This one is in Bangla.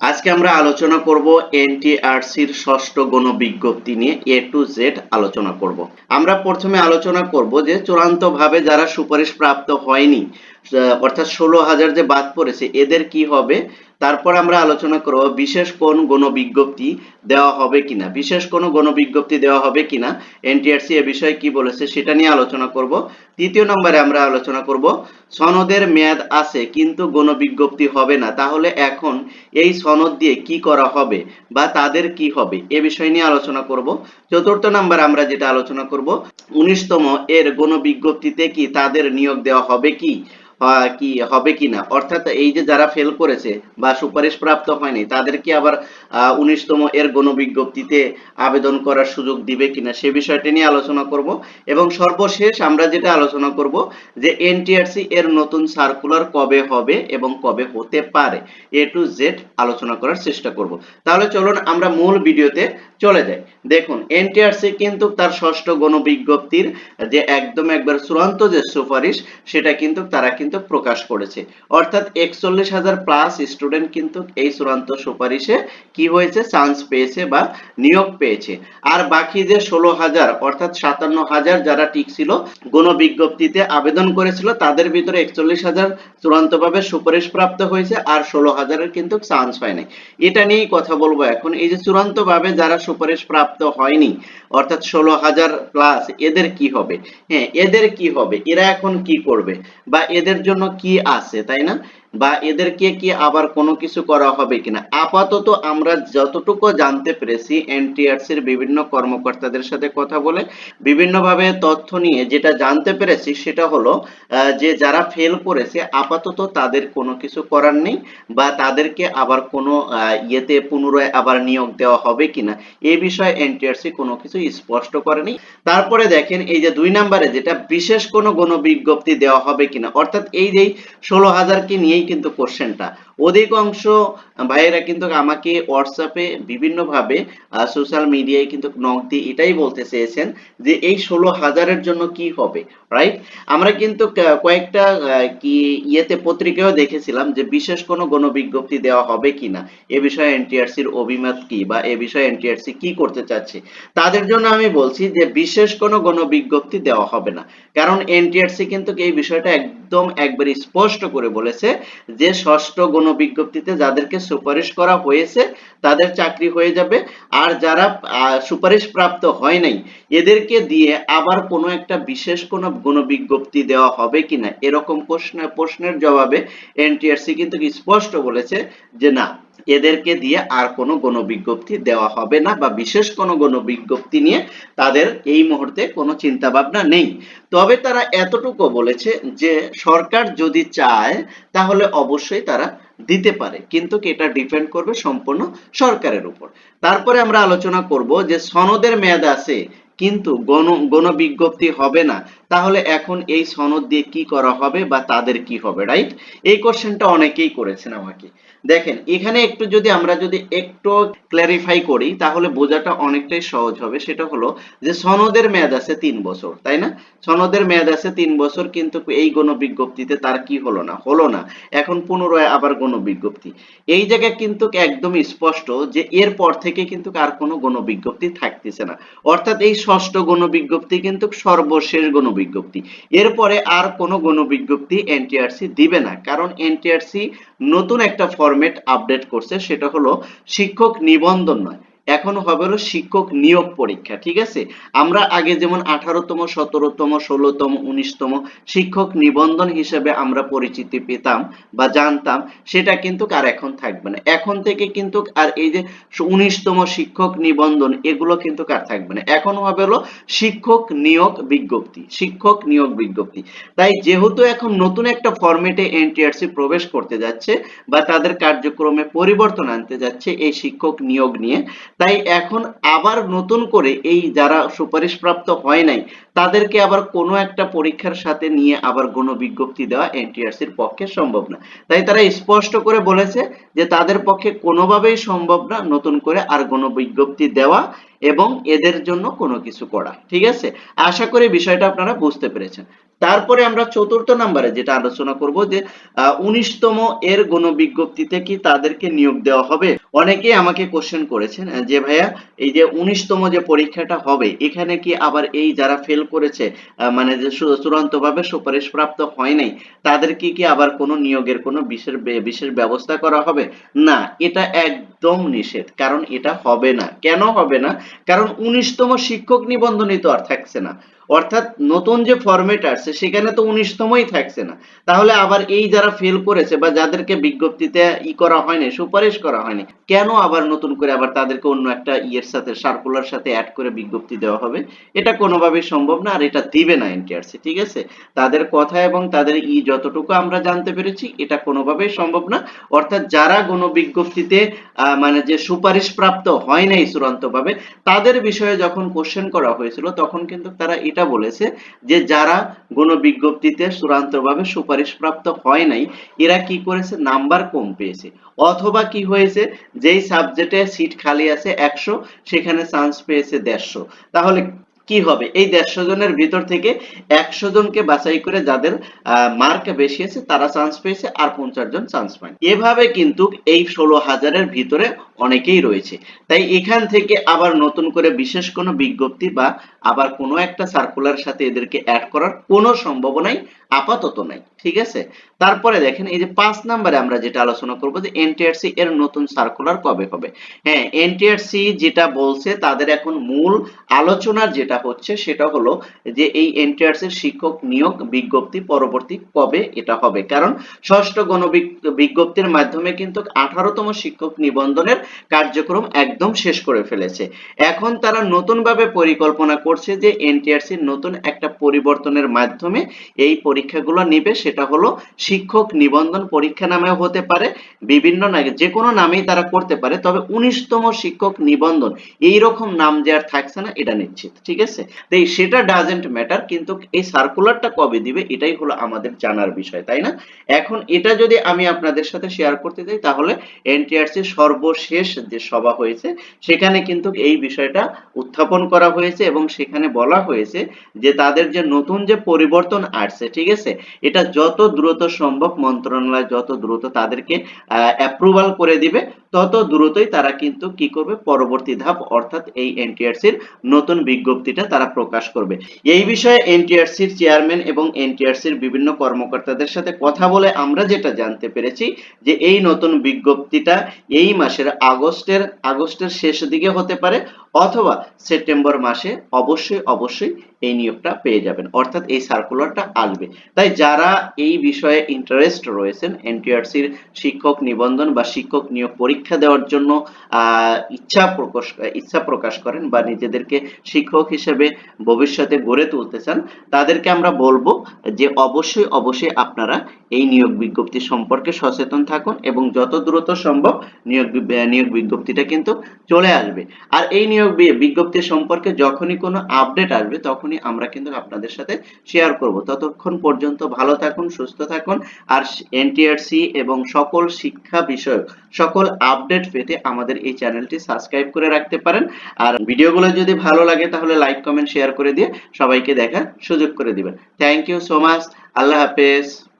আজকে আমরা আলোচনা করব এনটিআরসির ষষ্ঠ গণবিজ্ঞপ্তি নিয়ে এ টু জেড আলোচনা করব। আমরা প্রথমে আলোচনা করব যে চূড়ান্তভাবে যারা সুপারিশ প্রাপ্ত হয়নি অর্থাৎ ষোলো হাজার যে বাদ পড়েছে, এদের কি হবে? তারপর আমরা আলোচনা করব বিশেষ কোন গণবিজ্ঞপ্তি দেওয়া হবে কিনা। বিশেষ কোন গণবিজ্ঞপ্তি দেওয়া হবে কিনা? এনটিআরসি এ বিষয়ে কি বলেছে সেটা নিয়ে আলোচনা করব। তৃতীয় নম্বরে আমরা আলোচনা করব, সনদের মেয়াদ আছে কিন্তু গণবিজ্ঞপ্তি হবে না। তাহলে এখন এই সনদ দিয়ে কি করা হবে বা তাদের কি হবে এ বিষয় নিয়ে আলোচনা করব। চতুর্থ নাম্বার আমরা যেটা আলোচনা করব, উনিশতম এর গণবিজ্ঞপ্তিতে কি তাদের নিয়োগ দেওয়া হবে কি? কি হবে কিনা? অর্থাৎ এই যে যারা ফেল করেছে বা সুপারিশ প্রাপ্ত হয়নি তাদের কি আবার উনিশতম এর গণবিজ্ঞপ্তিতে আবেদন করার সুযোগ দিবে কিনা সে বিষয়টি নিয়ে আলোচনা করব। এবং সর্বশেষ আমরা যেটা আলোচনা করব যে এনটিআরসি এর নতুন সার্কুলার কবে হবে এবং কবে হতে পারে? এ টু জেড আলোচনা করার চেষ্টা করব। তাহলে চলুন আমরা মূল ভিডিওতে চলে যাই দেখুন, এনটিআরসি কিন্তু তার ষষ্ঠ গণবিজ্ঞপ্তির যে একদম একবার চূড়ান্ত যে সুপারিশ, সেটা কিন্তু তারা কিন্তু প্রকাশ করেছে। অর্থাৎ একচল্লিশ হাজার প্লাস স্টুডেন্ট কিন্তু এই চূড়ান্ত সুপারিশে কি হয়েছে? চান্স পেয়েছে বা নিয়োগ পেয়েছে। আর বাকি যে ষোলো হাজার, অর্থাৎ সাতান্ন হাজার যারা টিকছিল, গণবিজ্ঞপ্তিতে আবেদন করেছিল, তাদের ভিতরে একচল্লিশ হাজার চূড়ান্তভাবে সুপারিশ প্রাপ্ত হয়েছে, আর ষোলো হাজারের কিন্তু চান্স হয় নাই এটা নিয়েই কথা বলব এখন। এই যে চূড়ান্তভাবে যারা সুপারিশ প্রাপ্ত হয়নি। অর্থাৎ ষোলো হাজার প্লাস এদের কি হবে? হ্যাঁ এদের কি হবে? এরা এখন কি করবে? বা এদের জন্য কি আছে, তাই না? বা এদেরকে কি আবার কোনো কিছু করা হবে কিনা? আপাতত আমরা যতটুকু জানতে পেরেছি এনটিআরসি এর বিভিন্ন কর্মকর্তাদের সাথে কথা বলে, বিভিন্নভাবে তথ্য নিয়ে যেটা জানতে পেরেছি সেটা হলো যে যারা ফেল করেছে, আপাতত তাদের কোনো কিছু করার নেই বা তাদেরকে আবার কোনো ইয়েতে পুনরায় আবার নিয়োগ দেওয়া হবে কিনা? এ বিষয়ে এনটিআরসি কোনো কিছু স্পষ্ট করেনি। তারপরে দেখেন এই যে দুই নাম্বারে যেটা বিশেষ কোনো গণবিজ্ঞপ্তি দেওয়া হবে কিনা, অর্থাৎ এই যে ষোলো হাজারকে নিয়েই কিন্তু কোশ্চেনটা অধিকাংশ ভাইয়েরা কিন্তু আমাকে হোয়াটসঅ্যাপে বিভিন্নভাবে সোশ্যাল মিডিয়ায় কিন্তু নক দিয়ে এটাই বলতে চেয়েছেন যে এই ষোলো হাজারের জন্য কি হবে রাইট আমরা কিন্তু কয়েকটা কি ইয়েতে পত্রিকায়ও দেখেছিলাম যে বিশেষ কোনো গণবিজ্ঞপ্তি দেওয়া হবে কিনা এ বিষয়ে এনটিআরসির অভিমত কি বা এ বিষয়ে এনটিআরসি কি করতে চাচ্ছে? তাদের জন্য আমি বলছি যে বিশেষ কোনো গণবিজ্ঞপ্তি দেওয়া হবে না। কারণ এনটিআরসি কিন্তু এই বিষয়টা একদম একবার স্পষ্ট করে বলেছে যে ষষ্ঠ গণবিজ্ঞপ্তিতে যাদেরকে সুপারিশ করা হয়েছে তাদের চাকরি হয়ে যাবে। আর যারা সুপারিশ প্রাপ্ত হয় নাই, এদেরকে দিয়ে আবার কোনো একটা বিশেষ কোনো গণবিজ্ঞপ্তি দেওয়া হবে কিনা এরকম প্রশ্ন, প্রশ্নের জবাবে এনটিআরসি কিন্তু স্পষ্ট বলেছে যে না, এদেরকে দিয়ে আর কোনো গণবিজ্ঞপ্তি দেওয়া হবে না বা বিশেষ কোনো গণবিজ্ঞপ্তি নিয়ে তাদের এই মুহূর্তে কোনো চিন্তা ভাবনা নেই। তবে তারা এতটুকু বলেছে যে সরকার যদি চায়, তাহলে অবশ্যই তারা দিতে পারে, কিন্তু এটা ডিপেন্ড করবে সম্পূর্ণ সরকারের উপর। তারপরে আমরা আলোচনা করব যে সনদের মেয়াদ আছে কিন্তু গণ, গণবিজ্ঞপ্তি হবে না। তাহলে এখন এই সনদ দিয়ে কি করা হবে বা তাদের কি হবে রাইট এই কোশ্চেনটা অনেকেই করেছেন আমাকে। দেখেন, এখানে একটু যদি আমরা যদি একটু ক্ল্যারিফাই করি, তাহলে বোঝাটা অনেকটাই সহজ হবে। সেটা হলো যে সনদের মেয়াদ আছে তিন বছর, তাই না? সনদের মেয়াদ আছে তিন বছর, কিন্তু এই গণবিজ্ঞপ্তিতে তার কি হলো না? হলো না। এখন পুনরায় আবার গণবিজ্ঞপ্তি। এই জায়গায় কিন্তু একদম স্পষ্ট যে এরপর থেকে কিন্তু আর কোনো গণবিজ্ঞপ্তি থাকতেছে না। অর্থাৎ এই ষষ্ঠ গণবিজ্ঞপ্তি কিন্তু সর্বশেষ গণবিজ্ঞপ্তি। এরপরে আর কোনো গণবিজ্ঞপ্তি এনটিআরসি দিবে না, কারণ এনটিআরসি নতুন একটা ফরম্যাট আপডেট করছে, সেটা হলো শিক্ষক নিবন্ধন নয়। এখন হবে হলো শিক্ষক নিয়োগ পরীক্ষা, ঠিক আছে? আমরা আগে যেমন আঠারোতম, সতেরোতম, ষোলোতম, উনিশতম শিক্ষক নিবন্ধন হিসেবে আমরা পরিচিতি পেতাম বা জানতাম, সেটা কিন্তু আর এখন থাকবে না। এখন থেকে কিন্তু আর এই যে উনিশতম শিক্ষক নিবন্ধন, এগুলো কিন্তু আর থাকবে না। এখন হবে হলো শিক্ষক নিয়োগ বিজ্ঞপ্তি, শিক্ষক নিয়োগ বিজ্ঞপ্তি। তাই যেহেতু এখন নতুন একটা ফরম্যাটে এনটিআরসি প্রবেশ করতে যাচ্ছে বা তাদের কার্যক্রমে পরিবর্তন আনতে যাচ্ছে এই শিক্ষক নিয়োগ নিয়ে তাই এখন আবার নতুন করে এই যারা সুপারিশপ্রাপ্ত হয় নাই, তাদেরকে আবার কোনো একটা পরীক্ষার সাথে নিয়ে আবার গণবিজ্ঞপ্তি দেওয়া এনটিআরসির পক্ষে সম্ভব না। তাই তারা স্পষ্ট করে বলেছে যে তাদের পক্ষে কোনোভাবেই সম্ভব না নতুন করে আর গণবিজ্ঞপ্তি দেওয়া এবং এদের জন্য কোনো কিছু করা, ঠিক আছে? আশা করি বিষয়টা আপনারা বুঝতে পেরেছেন। তারপরে আমরা চতুর্থ নম্বরে যেটা আলোচনা করব যে উনিশতম এর গণ বিজ্ঞপ্তিতে কি তাদেরকে নিয়োগ দেওয়া হবে? অনেকেই আমাকে কোশ্চেন করেছেন যে ভাইয়া, এই যে উনিশতম যে পরীক্ষাটা হবে, এখানে কি আবার এই যারা ফেল করেছে মানে যে চূড়ান্ত ভাবে সুপারিশ প্রাপ্ত হয় নাই তাদেরকে কি আবার কোনো নিয়োগের কোনো বিশেষ বিশেষ ব্যবস্থা করা হবে? না, এটা একদম নিষেধ, কারণ এটা হবে না। কেন হবে না? কারণ উনিশতম শিক্ষক নিবন্ধনই তো আর থাকছে না। অর্থাৎ নতুন যে ফরম্যাট আসছে সেখানে তো উনিশতমই থাকছে না। তাহলে আবার এই যারা ফেল করেছে বা যাদেরকে বিজ্ঞপ্তিতে ই করা হয়নি সুপারিশ করা হয়নি কেন আবার নতুন করে আবার তাদেরকে অন্য একটা ইয়ের সাথে সার্কুলার সাথে অ্যাড করে বিজ্ঞপ্তি দেওয়া হবে? এটা কোনোভাবেই সম্ভব না আর এটা দিবে না এনটিআরসি ঠিক আছে? তাদের কথা এবং তাদের ই যতটুকু আমরা জানতে পেরেছি এটা কোনোভাবেই সম্ভব না। অর্থাৎ যারা গণবিজ্ঞপ্তিতে আহ, মানে যে সুপারিশ প্রাপ্ত হয় নাই চূড়ান্তভাবে তাদের বিষয়ে যখন কোশ্চেন করা হয়েছিল তখন কিন্তু তারা এটা বলেছে যে যারা কোনো বিজ্ঞপ্তিতে চূড়ান্তভাবে সুপারিশ প্রাপ্ত হয় নাই, এরা কি করেছে? নাম্বার কম পেয়েছে। অথবা কি হয়েছে? যেই সাবজেক্টে সিট খালি আছে একশো, সেখানে চান্স পেয়েছে দেড়শো। তাহলে কি হবে? এই দেড়শো জনের ভিতর থেকে একশো জনকে বাছাই করে যাদের মার্ক বেশি আছে, তারা চান্স পেয়েছে আর পঞ্চাশ জন চান্স পায়। এভাবে কিন্তু এই ষোলো হাজারের ভিতরে অনেকেই রয়েছে। তাই এখান থেকে আবার নতুন করে বিশেষ কোনো বিজ্ঞপ্তি বা আবার কোনো একটা সার্কুলার সাথে এদেরকে অ্যাড করার কোনো সম্ভাবনাই আপাতত নাই, ঠিক আছে? তারপরে দেখেন, এই যে পাঁচ নাম্বারে আমরা যেটা আলোচনা করব যে এনটিআরসি এর নতুন সার্কুলার কবে হবে? হ্যাঁ এনটিআরসি যেটা বলছে, তাদের এখন মূল আলোচনার যেটা হচ্ছে, সেটা হলো যে এই এনটিআরসি এর শিক্ষক নিয়োগ বিজ্ঞপ্তি পরবর্তী কবে এটা হবে? কারণ ষষ্ঠ গণবিজ্ঞপ্তির মাধ্যমে কিন্তু আঠারোতম শিক্ষক নিবন্ধনের কার্যক্রম একদম শেষ করে ফেলেছে। এখন তারা নতুনভাবে পরিকল্পনা করছে যে এনটিআরসি নতুন একটা পরিবর্তনের মাধ্যমে এই পরীক্ষাগুলো নিবে, সেটা হলো শিক্ষক নিবন্ধন পরীক্ষা নামেও হতে পারে, বিভিন্ন যে কোনো নামেই তারা করতে পারে, তবে উনিশতম শিক্ষক নিবন্ধন এই রকম নাম যে আর থাকছে না, এটা নিশ্চিত, ঠিক আছে? তো সেটা ডাজেন্ট ম্যাটার কিন্তু এই সার্কুলারটা কবে দিবে, এটাই হলো আমাদের জানার বিষয়, তাই না? এখন এটা যদি আমি আপনাদের সাথে শেয়ার করতে চাই, তাহলে এনটিআরসি সর্বশেষ যে সভা হয়েছে, সেখানে কিন্তু এই বিষয়টা উত্থাপন করা হয়েছে এবং সেখানে বলা হয়েছে যে তাদের যে নতুন যে পরিবর্তন আসছে, ঠিক আছে এটা যত দ্রুত সম্ভব মন্ত্রণালয় যত দ্রুত তাদেরকে অ্যাপ্রুভাল করে দিবে, তত দ্রুতই তারা কিন্তু কি করবে? পরবর্তী ধাপ অর্থাৎ এই এনটিআরসির নতুন বিজ্ঞপ্তিটা তারা প্রকাশ করবে। এই বিষয়ে এনটিআরসির চেয়ারম্যান এবং এনটিআরসির বিভিন্ন কর্মকর্তাদের সাথে কথা বলে আমরা যেটা জানতে পেরেছি, যে এই নতুন বিজ্ঞপ্তিটা এই মাসের আগস্টের আগস্টের শেষ দিকে হতে পারে। অথবা সেপ্টেম্বর মাসে অবশ্যই অবশ্যই এই নিয়োগটা পেয়ে যাবেন। অর্থাৎ এই সার্কুলারটা আসবে। তাই যারা এই বিষয়ে ইন্টারেস্ট রয়েছেন এনটিআরসির শিক্ষক নিবন্ধন বা শিক্ষক নিয়োগ পরীক্ষা দেওয়ার জন্য ইচ্ছা প্রকাশ ইচ্ছা প্রকাশ করেন বা নিজেদেরকে শিক্ষক হিসেবে ভবিষ্যতে গড়ে তুলতে চান, তাদেরকে আমরা বলব যে অবশ্যই অবশ্যই আপনারা এই নিয়োগ বিজ্ঞপ্তি সম্পর্কে সচেতন থাকুন এবং যত দ্রুত সম্ভব নিয়োগ নিয়োগ বিজ্ঞপ্তিটা কিন্তু চলে আসবে। আর এই বি- বিজ্ঞপ্তি সম্পর্কে যখনই কোনো আপডেট আসবে, তখনই আমরা কিন্তু আপনাদের সাথে শেয়ার করব। ততক্ষণ পর্যন্ত ভালো থাকুন, সুস্থ থাকুন। আর এনটিআরসি এবং সকল শিক্ষা বিষয়ক, সকল আপডেট পেতে আমাদের এই চ্যানেলটি সাবস্ক্রাইব করে রাখতে পারেন। আর ভিডিওগুলো যদি ভালো লাগে, তাহলে লাইক কমেন্ট শেয়ার করে দিয়ে সবাইকে দেখার সুযোগ করে দিবেন। থ্যাংক ইউ সো মাচ আল্লাহ হাফেজ।